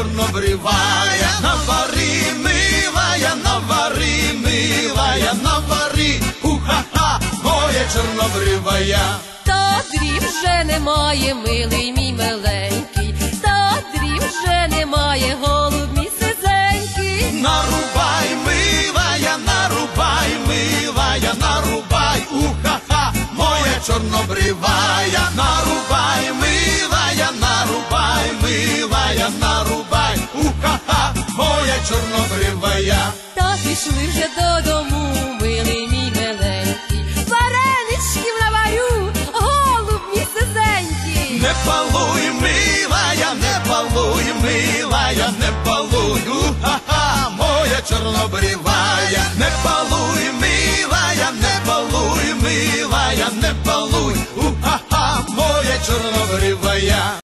чорнобривая, навари, милая, навари, милая, навари, уха-ха, моя чорнобривая. Та дрів вже немає, милий мій миленький, та дрів вже немає, голуб мій сизенький. Нарубай, милая, нарубай, милая, нарубай, уха-ха, моя чорнобривая, нарубай, пішли вже додому, милий мій миленький, вареничків наварю, голуб мій сизенький. Не палуй, милая, не палуй, я не палую. ха-ха, моя чорнобривая, не палуй, милая, не палуй, я не палуй, ха-ха, моя чорнобривая.